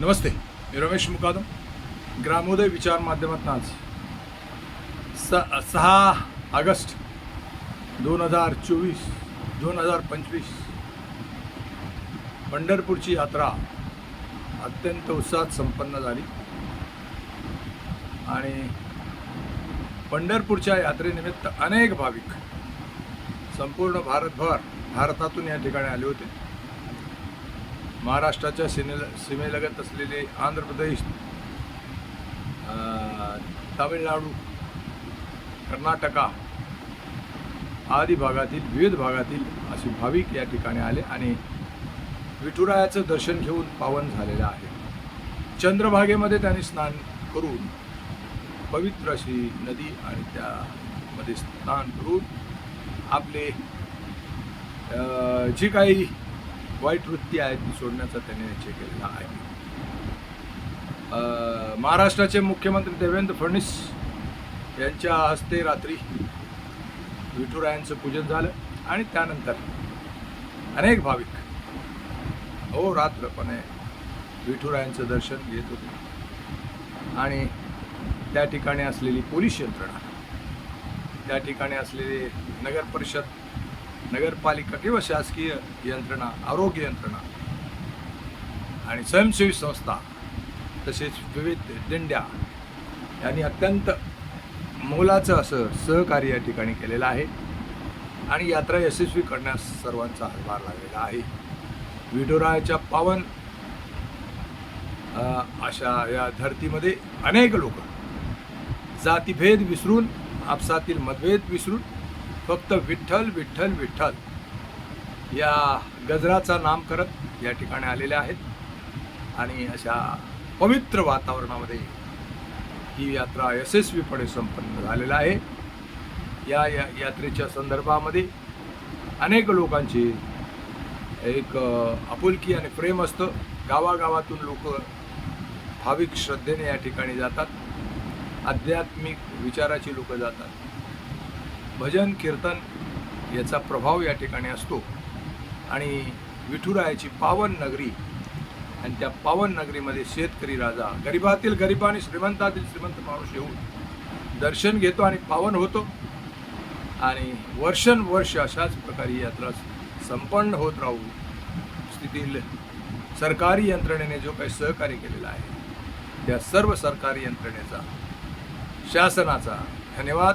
नमस्ते मी रमेश मुकादम ग्रामोदय विचार माध्यमातून आज स सहा ऑगस्ट दोन हजार चोवीस दोन हजार पंचवीस पंढरपूरची यात्रा अत्यंत उत्साहात संपन्न झाली. आणि पंढरपूरच्या यात्रेनिमित्त अनेक भाविक संपूर्ण भारतभर भारतातून या ठिकाणी आले होते. महाराष्ट्राच्या सीमे सीमेलगत असलेले आंध्र प्रदेश तामिळनाडू कर्नाटका आदी भागातील विविध भागातील असे भाविक या ठिकाणी आले आणि विठुरायाचं दर्शन घेऊन पावन झालेलं आहे. चंद्रभागेमध्ये त्यांनी स्नान करून पवित्र अशी नदी आणि त्यामध्ये स्नान करून आपले जी काही वाईट वृत्ती आहे ती सोडण्याचा त्यांनी निश्चय केलेला आहे. महाराष्ट्राचे मुख्यमंत्री देवेंद्र फडणवीस यांच्या हस्ते रात्री विठुरायांचं पूजन झालं आणि त्यानंतर अनेक भाविक अहोरात्रपणे विठुरायांचं दर्शन घेत होते. आणि त्या ठिकाणी असलेली पोलीस यंत्रणा त्या ठिकाणी असलेले नगर परिषद नगरपालिका किंवा शासकीय यंत्रणा आरोग्य यंत्रणा आणि स्वयंसेवी संस्था तसेच विविध दिंड्या यांनी अत्यंत मोलाचं असं सहकार्य या ठिकाणी केलेलं आहे आणि यात्रा यशस्वी करण्यास सर्वांचा हातभार लागलेला आहे. विठुरायाच्या पावन अशा या धर्तीमध्ये अनेक लोक जातीभेद विसरून आपसातील मतभेद विसरून फक्त विठ्ठल विठ्ठल विठ्ठल. या गजराचा नाम करत या ठिकाणी आलेल्या आहेत. आणि अशा पवित्र वातावरणामध्ये ही यात्रा यशस्वीपणे संपन्न झालेला आहे. या या यात्रेच्या संदर्भामध्ये अनेक लोकांची एक आपुलकी आणि प्रेम असतं. गावागावातून लोक भाविक श्रद्धेने या ठिकाणी जातात. आध्यात्मिक विचाराची लोक जातात. भजन कीर्तन याचा प्रभाव या ठिकाणी असतो. आणि विठुरायाची पावन नगरी आणि त्या पावन नगरीमध्ये शेतकरी राजा गरिबातील गरीब आणि श्रीमंतातील श्रीमंत माणूस येऊन दर्शन घेतो आणि पावन होतो. आणि वर्षानुवर्ष अशाच प्रकारे यात्रा संपन्न होत राहू स्थितील सरकारी यंत्रणेने जो काही सहकार्य केलेला आहे त्या सर्व सरकारी यंत्रणेचा शासनाचा धन्यवाद.